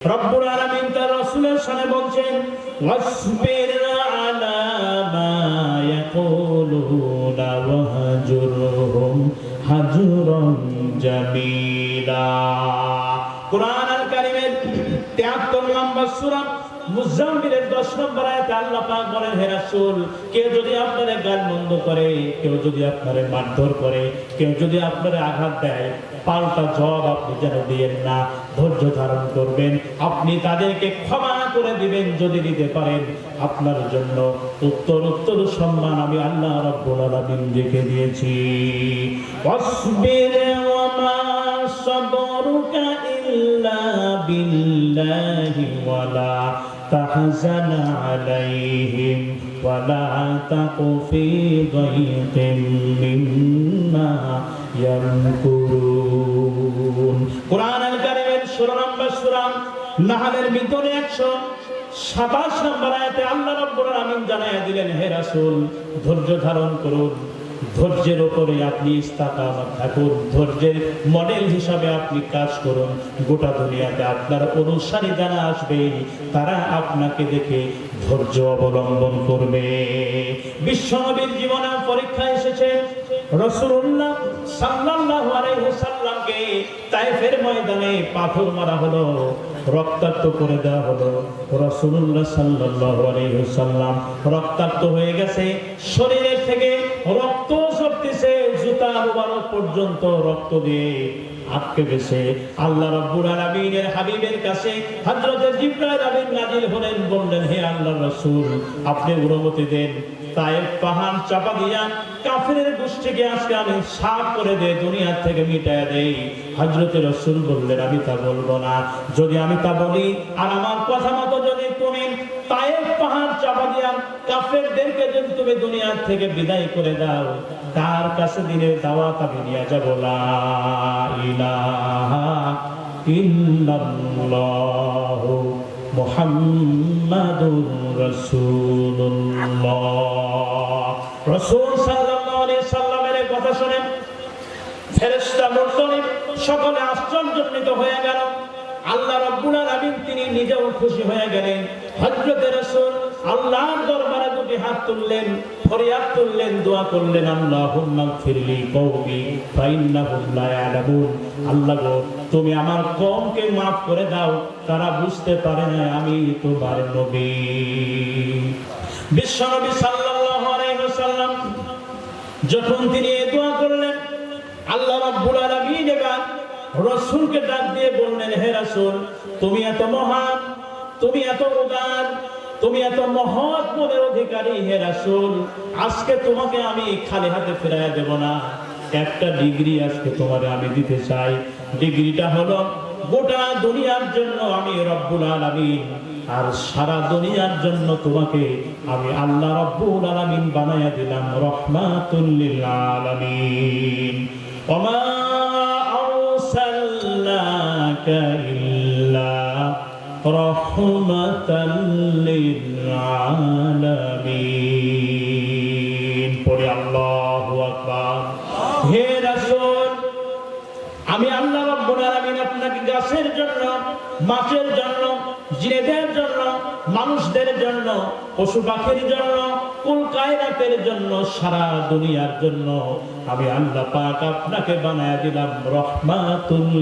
রব্বুল আলামিন তার রাসূলের সামনে বলছেন, ওয়াসবির আলা মা ইয়াকুলুনা ওয়াহজুরহুম হাজরান জামিলা কোরআন আল কারীমের 73 নম্বর সূরা মুজাম্মিলের 10 নম্বর আঘাত দেয়, পাল্টা আপনি যেন না, ধৈর্য ধারণ করবেন। আপনি তাদেরকে ক্ষমা করে দিবেন যদি দিতে পারেন। আপনার জন্য উত্তর উত্তর সম্মান আমি আল্লাহ রাব্বুল রেখে দিয়েছি। সাবরুকা ইল্লা বিল্লাহি ওয়ালা تحزن عليهم ولا تق في ضيق مما يمكرون কোরআন আল কারীমের 16 নম্বর সূরা নাহলের ভিতরে 127 নম্বর আয়াতে আল্লাহ রাব্বুল আলামিন জানায়া দিলেন হে রাসূল ধৈর্য ধারণ করুন ধৈর্যের উপরে আপনি থাকুন। ধৈর্যের মডেল হিসাবে আপনি কাজ করুন। গোটা দুনিয়াতে আপনার অনুসারী যারা আসবে তারা আপনাকে দেখে ধৈর্য অবলম্বন করবে। বিশ্বনবীর জীবনে পরীক্ষা এসেছে। রসুল্লাহ ওয়াসাল্লামকে তাইফের ময়দানে পাথর মারা হলো, রক্তাক্ত করে দেওয়া হলো। রসুল্লাহ ওয়াসাল্লাম রক্তাক্ত হয়ে গেছে। শরীরের থেকে রক্ত শক্তিছে জুতা মোবারক পর্যন্ত রক্ত দিয়ে আটকে গেছে। আল্লাহ রাব্বুল আলামিনের হাবিবের কাছে হযরত জিবরাইল আমিন নাজিল হলেন, বললেন, হে আল্লাহর রাসূল, আপনি অনুমতি দেন আমি তা বলব না। যদি আমি তা বলি আর আমার কথা মতো যদি তুমি তায়েফ পাহাড় চাপা দিয়া কাফেরদেরকে যদি তুমি দুনিয়া থেকে বিদায় করে দাও, তার কাছে দিনের দাওয়াত আমি নিয়ে যাব। ইলাহা ইল্লাল্লাহ। মুহাম্মাদুর রাসূলুল্লাহ। রাসূল সাল্লাল্লাহু আলাইহি সাল্লামের কথা শুনে ফেরেশতা মুরসালিন সকলে আশ্চর্যান্বিত হয়ে গেল। আল্লাহ রাব্বুল আলামিন তিনি নিজেও খুশি হয়ে গেলেন। হযরত রাসূল আল্লাহর দরবারে দুটি হাত তুললেন, ফরিয়াদ তুললেন, দোয়া করলেন, আল্লাহুম্মা ফিরলি কওমি, ফাইন্নাহুম লা ইয়ালামুন। আল্লাহ গো তুমি আমার কমকে মাফ করে দাও, তারা বুঝতে পারে না আমি তোমার নবী। বিশ্বনবী ওয়াসাল্লাম যখন তিনি এই দোয়া করলেন, আল্লাহ রাব্বুল আলামিন ডাক দিয়ে বললেন, হে রাসূল, তুমি এত মহান, তুমি এত উদার, তুমি এত মহৎ মনের অধিকারী, হে রাসূল, আজকে তোমাকে আমি খালি হাতে ফেরায় দেব না। একটা ডিগ্রি আজকে তোমার আমি দিতে চাই। ডিগ্রিটা হলো গোটা দুনিয়ার জন্য আমি রব্বুল আলামিন, আর সারা দুনিয়ার জন্য তোমাকে আমি আল্লাহ রব্বুল আলামিন বানাইয়া দিলাম রহমাতুল লিল আলামিন। ওমা আরসালনাকা আলামিন। হে আমি আল্লাহ রাব্বুল আপনাকে গাছের জন্য, মাছের জন্য, জিনেদের জন্য, মানুষদের জন্য, পশু পাখির জন্য, কুল কায়নাতের জন্য, সারা দুনিয়ার জন্য আমি আল্লাহ পাক আপনাকে বানায় দিলাম রহমাতুল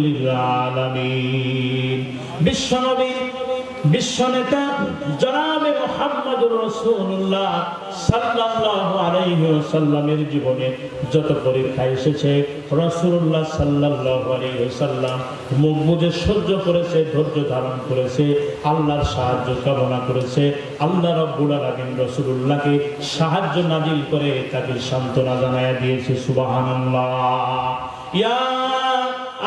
আলামিন। বিশ্বনবী বিশ্বনেতা জনাবে মুহাম্মদুর রাসূলুল্লাহ সাল্লাল্লাহু আলাইহি ওয়াসাল্লামের জীবনে যত পরীক্ষা এসেছে রাসূলুল্লাহ সাল্লাল্লাহু আলাইহি ওয়াসাল্লাম মুখ বুজে সহ্য করেছে ধৈর্য ধারণ করেছে আল্লাহর সাহায্য কামনা করেছে আল্লাহ রাব্বুল আলামিন রাসূলুল্লাহকে সাহায্য নাজিল করে তাকে সান্ত্বনা জানায়া দিয়েছে সুবহানাল্লাহ ইয়া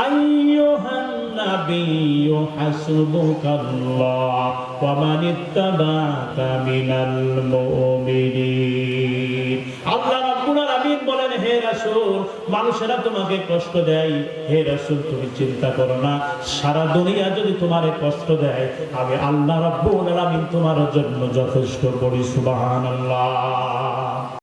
আইয়ুহান النبي حسبك الله ومن اتبعك من المؤمنين আল্লাহ রাব্বুল আলামিন বলেন, হে রাসূল, মানুষেরা তোমাকে কষ্ট দেয়। হে রাসূল, তুমি চিন্তা করো না। সারা দুনিয়া যদি তোমারে কষ্ট দেয়, আমি আল্লাহ রাব্বুল আলামিন তোমার জন্য যথেষ্ট করি সুবহানাল্লাহ।